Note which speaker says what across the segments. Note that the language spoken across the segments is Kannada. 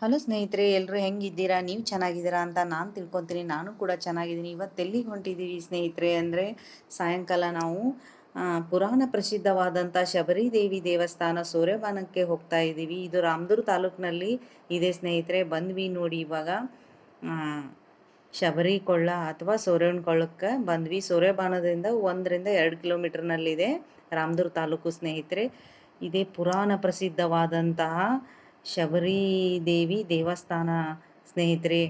Speaker 1: ಹಲೋ ಸ್ನೇಹಿತರೆ ಎಲ್ಲರೂ ಹೆಂಗಿದ್ದೀರಾ? ನೀವು ಚೆನ್ನಾಗಿದ್ದೀರಾ ಅಂತ ನಾನು ತಿಳ್ಕೊತೀನಿ. ನಾನು ಕೂಡ ಚೆನ್ನಾಗಿದ್ದೀನಿ. ಇವತ್ತು ಎಲ್ಲಿಗೆ ಹೊಂಟಿದ್ದೀವಿ ಸ್ನೇಹಿತರೆ ಅಂದರೆ, ಸಾಯಂಕಾಲ ನಾವು ಪುರಾಣ ಪ್ರಸಿದ್ಧವಾದಂಥ ಶಬರಿದೇವಿ ದೇವಸ್ಥಾನ ಸೂರ್ಯಬಾನಕ್ಕೆ ಹೋಗ್ತಾ ಇದ್ದೀವಿ. ಇದು ರಾಮದುರ್ ತಾಲೂಕಿನಲ್ಲಿ ಇದೆ ಸ್ನೇಹಿತರೆ. ಬಂದ್ವಿ ನೋಡಿ ಇವಾಗ ಶಬರಿ ಕೊಳ್ಳ ಅಥವಾ ಸೂರ್ಯನ ಕೊಳ್ಳಕ್ಕೆ ಬಂದ್ವಿ ಸೂರ್ಯಬಾನದಿಂದ ಒಂದರಿಂದ ಎರಡು ಕಿಲೋಮೀಟರ್ನಲ್ಲಿದೆ ರಾಮದುರ್ ತಾಲೂಕು ಸ್ನೇಹಿತರೆ. ಇದೇ ಪುರಾಣ ಪ್ರಸಿದ್ಧವಾದಂತಹ ಶಬರಿ ದೇವಿ ದೇವಸ್ಥಾನ ಸ್ನೇಹಿತರೆ,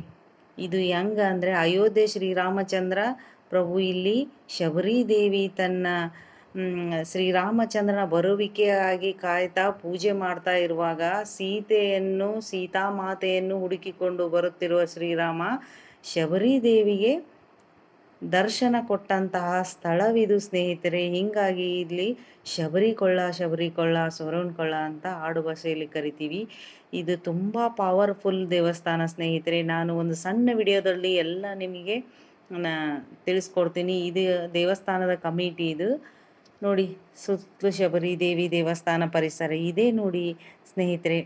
Speaker 1: ಇದು ಹೆಂಗ ಅಂದರೆ ಅಯೋಧ್ಯೆ ಶ್ರೀರಾಮಚಂದ್ರ ಪ್ರಭು ಇಲ್ಲಿ ಶಬರಿ ದೇವಿ ತನ್ನ ಶ್ರೀರಾಮಚಂದ್ರನ ಬರುವಿಕೆಯಾಗಿ ಕಾಯ್ತಾ ಪೂಜೆ ಮಾಡ್ತಾ ಇರುವಾಗ ಸೀತೆಯನ್ನು, ಸೀತಾಮಾತೆಯನ್ನು ಹುಡುಕಿಕೊಂಡು ಬರುತ್ತಿರುವ ಶ್ರೀರಾಮ ಶಬರಿ ದೇವಿಗೆ ದರ್ಶನ ಕೊಟ್ಟಂತಹ ಸ್ಥಳವಿದು ಸ್ನೇಹಿತರೆ. ಹೀಗಾಗಿ ಇಲ್ಲಿ ಶಬರಿಕೊಳ್ಳ ಶಬರಿಕೊಳ್ಳ ಶಬರಿ ಕೊಳ್ಳ ಅಂತ ಆಡು ಭಾಷೆಯಲ್ಲಿ ಕರಿತೀವಿ. ಇದು ತುಂಬ ಪವರ್ಫುಲ್ ದೇವಸ್ಥಾನ ಸ್ನೇಹಿತರೆ. ನಾನು ಒಂದು ಸಣ್ಣ ವಿಡಿಯೋದಲ್ಲಿ ಎಲ್ಲ ನಿಮಗೆ ತಿಳಿಸ್ಕೊಡ್ತೀನಿ. ಇದು ದೇವಸ್ಥಾನದ ಕಮಿಟಿ ಇದು. ನೋಡಿ ಸುತ್ತಲೂ ಶಬರಿ ದೇವಿ ದೇವಸ್ಥಾನ ಪರಿಸರ ಇದೇ ನೋಡಿ ಸ್ನೇಹಿತರೆ.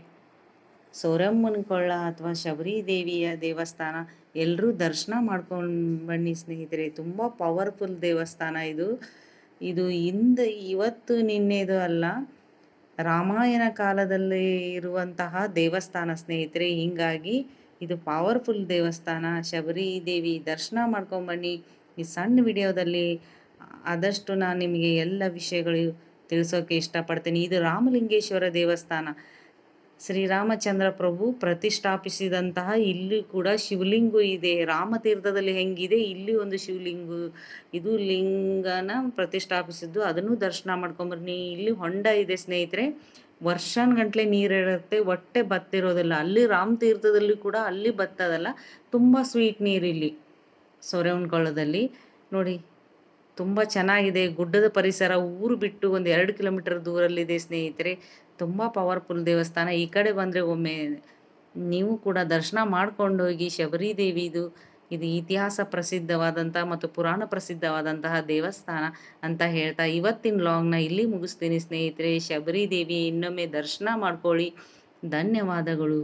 Speaker 1: ಸೋರಮ್ಮನ ಕೊಳ್ಳ ಅಥವಾ ಶಬರಿ ದೇವಿಯ ದೇವಸ್ಥಾನ ಎಲ್ಲರೂ ದರ್ಶನ ಮಾಡ್ಕೊಂಡು ಬನ್ನಿ ಸ್ನೇಹಿತರೆ. ತುಂಬ ಪವರ್ಫುಲ್ ದೇವಸ್ಥಾನ ಇದು. ಇದು ಇಂದ ಇವತ್ತು ನಿನ್ನೆದು ಅಲ್ಲ, ರಾಮಾಯಣ ಕಾಲದಲ್ಲಿ ಇರುವಂತಹ ದೇವಸ್ಥಾನ ಸ್ನೇಹಿತರೆ. ಹೀಗಾಗಿ ಇದು ಪವರ್ಫುಲ್ ದೇವಸ್ಥಾನ. ಶಬರಿ ದೇವಿ ದರ್ಶನ ಮಾಡ್ಕೊಂಬನ್ನಿ ಈ ಸಣ್ಣ ವಿಡಿಯೋದಲ್ಲಿ ಆದಷ್ಟು ನಾನು ನಿಮಗೆ ಎಲ್ಲ ವಿಷಯಗಳು ತಿಳಿಸೋಕೆ ಇಷ್ಟಪಡ್ತೀನಿ. ಇದು ರಾಮಲಿಂಗೇಶ್ವರ ದೇವಸ್ಥಾನ. ಶ್ರೀರಾಮಚಂದ್ರ ಪ್ರಭು ಪ್ರತಿಷ್ಠಾಪಿಸಿದಂತಹ ಇಲ್ಲಿ ಕೂಡ ಶಿವಲಿಂಗು ಇದೆ. ರಾಮತೀರ್ಥದಲ್ಲಿ ಹೆಂಗಿದೆ? ಇಲ್ಲಿ ಒಂದು ಶಿವಲಿಂಗು. ಇದು ಲಿಂಗನ ಪ್ರತಿಷ್ಠಾಪಿಸಿದ್ದು. ಅದನ್ನು ದರ್ಶನ ಮಾಡ್ಕೊಂಬರ್ನಿ ಇಲ್ಲಿ ಹೊಂಡ ಇದೆ ಸ್ನೇಹಿತರೆ. ವರ್ಷಾನ್ಗಂಟ್ಲೆ ನೀರಿರುತ್ತೆ ಹೊಟ್ಟೆ ಬತ್ತಿರೋದಿಲ್ಲ. ಅಲ್ಲಿ ರಾಮ ತೀರ್ಥದಲ್ಲಿ ಕೂಡ ಅಲ್ಲಿ ಬತ್ತದಲ್ಲ. ತುಂಬ ಸ್ವೀಟ್ ನೀರು ಇಲ್ಲಿ ಸೊರೆವನ್ಕೊಳ್ಳದಲ್ಲಿ ನೋಡಿ, ತುಂಬ ಚೆನ್ನಾಗಿದೆ. ಗುಡ್ಡದ ಪರಿಸರ ಊರು ಬಿಟ್ಟು ಒಂದು ಎರಡು ಕಿಲೋಮೀಟರ್ ದೂರಲ್ಲಿದೆ ಸ್ನೇಹಿತರೆ. ತುಂಬ ಪವರ್ಫುಲ್ ದೇವಸ್ಥಾನ. ಈ ಕಡೆ ಬಂದರೆ ಒಮ್ಮೆ ನೀವು ಕೂಡ ದರ್ಶನ ಮಾಡ್ಕೊಂಡು ಹೋಗಿ ಶಬರಿ ದೇವಿದು ಇದು ಇತಿಹಾಸ ಪ್ರಸಿದ್ಧವಾದಂಥ ಮತ್ತು ಪುರಾಣ ಪ್ರಸಿದ್ಧವಾದಂತಹ ದೇವಸ್ಥಾನ ಅಂತ ಹೇಳ್ತಾ ಇವತ್ತಿನ ಲಾಂಗ್ನ ಇಲ್ಲಿ ಮುಗಿಸ್ತೀನಿ ಸ್ನೇಹಿತರೆ. ಶಬರಿ ದೇವಿ ಇನ್ನೊಮ್ಮೆ ದರ್ಶನ ಮಾಡ್ಕೊಳ್ಳಿ. ಧನ್ಯವಾದಗಳು.